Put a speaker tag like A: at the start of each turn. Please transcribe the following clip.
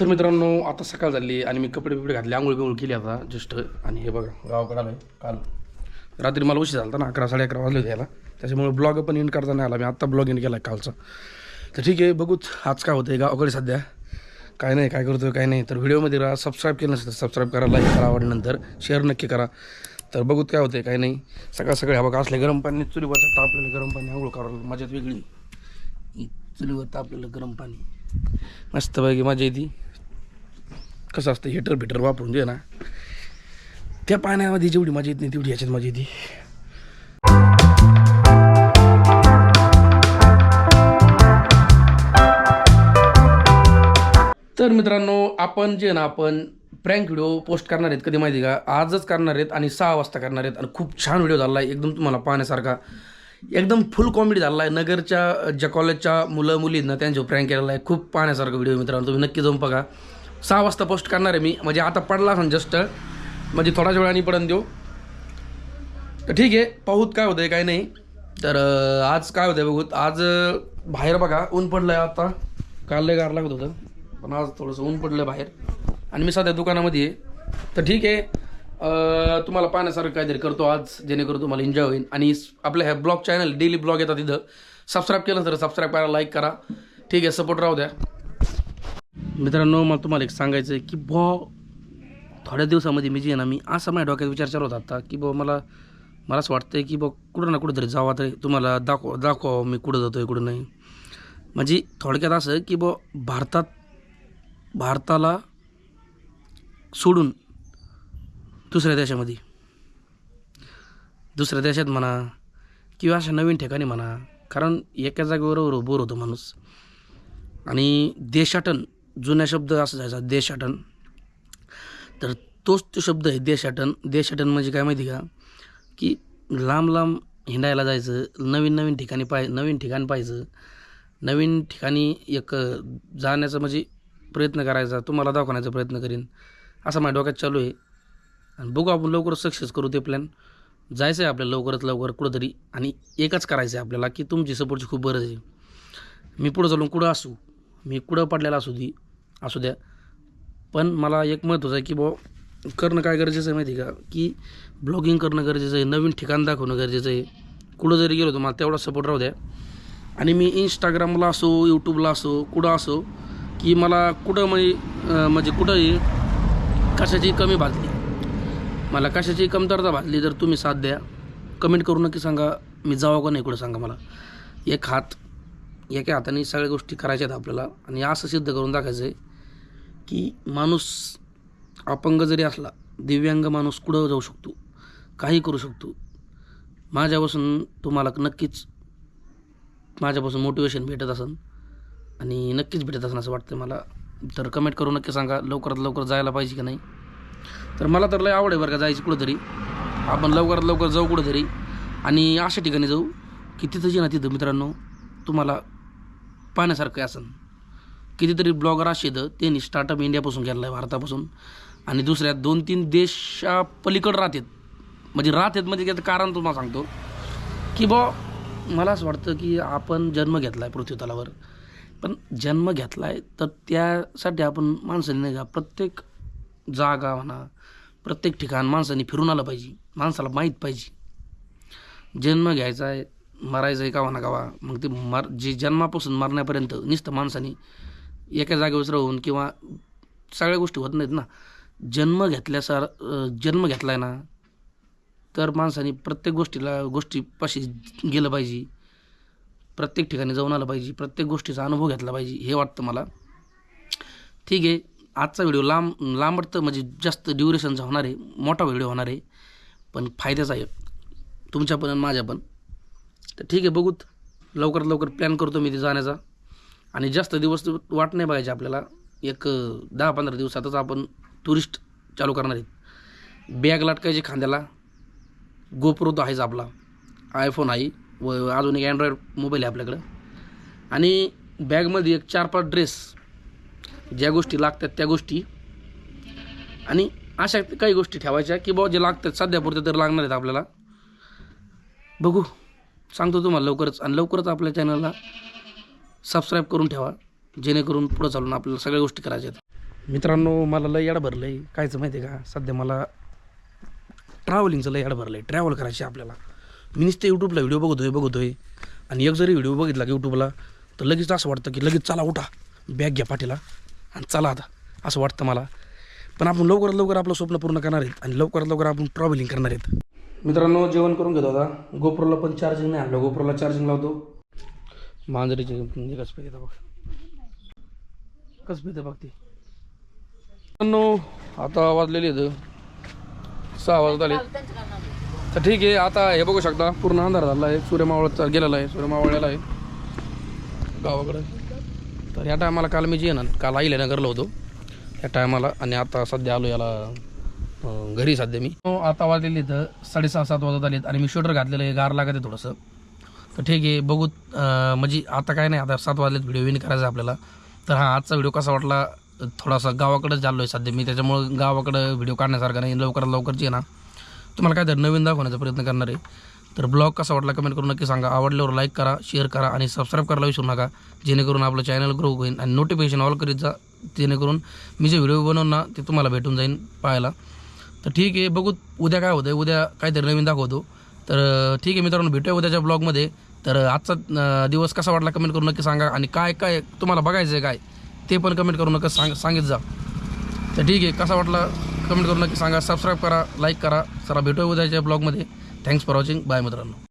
A: तर मित्रांनो आता सकाळ झाली आणि मी कपडे बिपडे घातले आंघोळ बिंगोळ केली आता जस्ट आणि हे बघा गावाकडे आलो काल. रात्री मला उशीर झाला होता ना अकरा साडे अकरा वाजले होते याला. त्याच्यामुळे ब्लॉग पण एंड करता नाही आला मी आत्ता ब्लॉग एंड केला कालचा. तर ठीक आहे बघूच आज काय होतं आहे गावाकडे सध्या. काय नाही काय करतो काय नाही. तर व्हिडिओमध्ये राहा सबस्क्राईब केलं नसेल तर सबस्क्राईब करा लाईक करा आवडल्यानंतर शेअर नक्की करा. तर बघूत काय होते काय नाही. सकाळ सकाळी हा बघा असले गरम पाणी चुलीवर तापलेलं गरम पाणी आंघोळ करावं मजाच वेगळी. चुलीवर तापलेलं गरम पाणी. मस्तपैकी मजा येते. कसं असतं हिटर बिटर वापरून दे ना त्या पाण्यामध्ये जेवढी मजा येत नाही तेवढी याच्यात मजा येते. तर मित्रांनो आपण जे ना आपण प्रँक व्हिडिओ पोस्ट करणार आहेत कधी माहिती आहे का? आजच करणार आहेत आणि सहा वाजता करणार आहेत आणि खूप छान व्हिडिओ झाला आहे. एकदम तुम्हाला पाहण्यासारखा एकदम फुल कॉमेडी झाला आहे. नगरच्या ज्या कॉलेजच्या मुलं मुलींना त्यांच्यावर प्रँक केलेला आहे. खूप पाहण्यासारखा व्हिडिओ मित्रांनो. तुम्ही नक्की जाऊन बघा. सहा वाजता पोस्ट करणार आहे मी. म्हणजे आता पडला असेल जस्ट म्हणजे थोड्याच वेळाने पडून देऊ. तर ठीक आहे पाहूत काय होतं आहे काय नाही. तर आज काय होतं आहे बघूत. आज बाहेर बघा ऊन पडलं आहे आता. काल लय गार लागत होतं. पण आज थोडंसं ऊन पडलं बाहेर. आणि मी सध्या दुकानामध्ये आहे. तर ठीक आहे तुम्हाला पाहण्यासारखं काहीतरी करतो आज जेणेकरून तुम्हाला एन्जॉय होईल. आणि आपल्या ह्या ब्लॉग चॅनल डेली ब्लॉग येतात तिथं. सबस्क्राईब केलं तर सबस्क्राईब करा लाईक करा. ठीक आहे सपोर्ट राहू द्या. मित्रांनो मला तुम्हाला एक सांगायचं आहे की बॉ थोड्या दिवसामध्ये मी जे ना मी असं माझ्या डोक्यात विचार चालू होता आता की बा मला मला असं वाटतं की बा कुठं ना कुठंतरी जावं तरी तुम्हाला दाखव दाखवा मी कुठं जातो आहे कुठं नाही. म्हणजे थोडक्यात असं की बा भारतात भारताला सोडून दुसऱ्या देशामध्ये दुसऱ्या देशात म्हणा किंवा अशा नवीन ठिकाणी म्हणा कारण एका जागेवर बोर होतो माणूस. आणि देशाटन जुन्या शब्द असं जायचा देशाटन. तर तोच तो शब्द आहे देशाटन. देशाटन म्हणजे काय माहिती का? की लांब लांब हिंडायला जायचं नवीन नवीन ठिकाणी पाय नवीन ठिकाण पाहायचं. नवीन ठिकाणी एक जाण्याचा म्हणजे प्रयत्न करायचा तुम्हाला दाखवण्याचा प्रयत्न करीन. असं माझ्या डोक्यात चालू आहे. आणि बघू आपण लवकरच सक्सेस करू ते प्लॅन जायचं आहे आपल्याला लवकरात लवकर कुठंतरी आणि एकच करायचं आहे आपल्याला की तुमची सपोर्टची खूप गरज आहे. मी पुढं चालून कुठं असू? मी कुठं पडलेला असू दी? असू द्या. पण मला एक महत्त्वाचं आहे की बुवा करणं काय गरजेचं आहे माहिती आहे का? की ब्लॉगिंग करणं गरजेचं आहे नवीन ठिकाण दाखवणं गरजेचं आहे. कुठं जरी गेलो तर मला तेवढा सपोर्ट राहू द्या. आणि मी इंस्टाग्रामला असो यूट्यूबला असो कुठं असो की मला कुठं म्हणजे म्हणजे कुठंही कशाची कमी भाजली मला कशाची कमतरता भाजली तर तुम्ही साथ द्या. कमेंट करू नक्की सांगा मी जावं का नाही कुठं सांगा मला. एक हात एका हाताने सगळ्या गोष्टी करायच्या आहेत आपल्याला. आणि असं सिद्ध करून दाखवायचं आहे की माणूस अपंग जरी असला दिव्यांग माणूस कुठं जाऊ शकतो? काही करू शकतो. माझ्यापासून तुम्हाला नक्कीच माझ्यापासून मोटिवेशन भेटत असेल आणि नक्कीच भेटत असेल असं वाटतं मला. तर कमेंट करू नक्की सांगा लवकरात लवकर जायला पाहिजे की नाही? तर मला तर लय आवड आहे बरं का जायची कुठंतरी. आपण लवकरात लवकर जाऊ कुठंतरी आणि अशा ठिकाणी जाऊ की तिथं जे ना तिथं मित्रांनो तुम्हाला पाहण्यासारखं असेल कितीतरी ब्लॉगर असे तर त्यांनी स्टार्टअप इंडियापासून केलं आहे भारतापासून. आणि दुसऱ्या दोन तीन देशा पलीकडं राहतात. म्हणजे राहतात म्हणजे त्याचं कारण तुम्हाला सांगतो. की बा मला असं वाटतं की आपण जन्म घेतला आहे पृथ्वीतलावर. पण जन्म घेतला आहे तर त्यासाठी आपण माणसाने नाही का प्रत्येक जागा म्हणा प्रत्येक ठिकाण माणसाने फिरून आलं पाहिजे. माणसाला माहीत पाहिजे. जन्म घ्यायचा आहे मरायचं आहे का म्हणा गावा. मग ते मर जे जन्मापासून मरण्यापर्यंत नुसतं माणसाने एका जागेवर राहून किंवा सगळ्या गोष्टी होत नाहीत ना. जन्म घेतल्यासार जन्म घेतला आहे ना तर माणसाने प्रत्येक गोष्टीला गोष्टीपाशी गेलं पाहिजे. प्रत्येक ठिकाणी जाऊन आलं पाहिजे. प्रत्येक गोष्टीचा अनुभव घेतला पाहिजे हे वाटतं मला. ठीक आहे. आजचा व्हिडिओ लांब लांबट म्हणजे जास्त ड्युरेशनचा होणार आहे मोठा व्हिडिओ होणार आहे पण फायद्याचा आहे. तुमच्या पण आणि माझ्या पण. तर ठीक आहे बघूत. लवकरात लवकर प्लॅन करतो मी ते जाण्याचा. आणि जास्त दिवस वाट नाही बघायची आपल्याला. एक दहा पंधरा दिवसातच आपण टुरिस्ट चालू करणार आहेत. बॅग लटकायची खांद्याला. गोप्रो तो आहेच आपला. आयफोन आहे. व अजून एक अँड्रॉईड मोबाईल आहे आपल्याकडं. आणि बॅगमध्ये एक चार पाच ड्रेस ज्या गोष्टी लागतात त्या गोष्टी. आणि अशा काही गोष्टी ठेवायच्या की बाबा जे लागतात सध्यापुरते तर लागणार आहेत आपल्याला. बघू. सांगतो तुम्हाला लवकरच. आणि लवकरच आपल्या चॅनलला सबस्क्राईब करून ठेवा जेणेकरून पुढं चालून आपल्याला सगळ्या गोष्टी करायच्या आहेत. मित्रांनो मला लय याड भरलं आहे कायचं माहिती आहे का? सध्या मला ट्रॅव्हलिंगचं लय याड भरलं आहे ट्रॅव्हल करायची आहे आपल्याला. मी नुसते यूट्यूबला व्हिडिओ बघतोय बघतोय. आणि एक जरी व्हिडिओ बघितला की यूट्यूबला तर लगेच असं वाटतं की लगेच चला उठा. बॅग घ्या पाठीला आणि चला आता. असं वाटतं मला. पण आपण लवकरात लवकर आपलं स्वप्न पूर्ण करणार आहेत आणि लवकरात लवकर आपण ट्रॅव्हलिंग करणार आहेत. मित्रांनो जेवण करून घेतो आता. गोप्रोला पण चार्जिंग नाही आणलं. गोप्रोला चार्जिंग लावतो. मांजरीची म्हणजे कसं पाहिजे बघ कसं पितं बघ ती नो आता वाजलेली आहेत सहा वाजत आले तर ठीक आहे आता हे बघू शकता। पूर्ण अंधार झाला आहे सूर्यमावळ गेलेला आहे सूर्यमावळलेला आहे। गावाकडं तर या टायमाला काल मी जे ना काल आईला नगरला होतो. या टायमाला आणि आता सध्या आलो याला घरी सध्या मी. हो, आता वाजलेली तर साडेसहा सात वाजत आलेत आणि मी शूटर घातलेलं आहे गार लागत आहे थोडंसं. तर ठीक आहे बघू म्हणजे आता काय नाही आता सात वाजलेत व्हिडिओ विन करायचा आपल्याला. तर हा आजचा व्हिडिओ कसा वाटला? थोडासा गावाकडेच चाललो आहे सध्या मी त्याच्यामुळं गावाकडं व्हिडिओ काढण्यासारखा नाही लवकरात लवकरची जे ना. तुम्हाला काय तर नवीन दाखवण्याचा प्रयत्न करणार आहे. तर ब्लॉग कसा वाटला कमेंट करून नक्की सांगा. आवडल्यावर लाईक करा शेअर करा आणि सबस्क्राईब करायला विसरू नका. जेणेकरून आपलं चॅनल ग्रो होईल आणि नोटिफिकेशन ऑल करीत जा. जेणेकरून मी जे व्हिडिओ बनवून ना ते तुम्हाला भेटून जाईन पाहायला. तर ठीक आहे बघू उद्या काय होतं उद्या काहीतरी नवीन दाखवतो. तर ठीक आहे मित्रांनो भेटूया उद्याच्या ब्लॉगमध्ये तर आजचा दिवस कसा वाटला कमेंट करून नक्की सांगा. आणि काय काय तुम्हाला बघायचं आहे काय ते पण कमेंट करून नक्की सांग सांगित जा. तर ठीक आहे कसा वाटला कमेंट करून नक्की सांगा. सबस्क्राईब करा लाईक करा. सरा भेटूया उद्याच्या ब्लॉगमध्ये थँक्स फॉर वॉचिंग बाय मित्रांनो.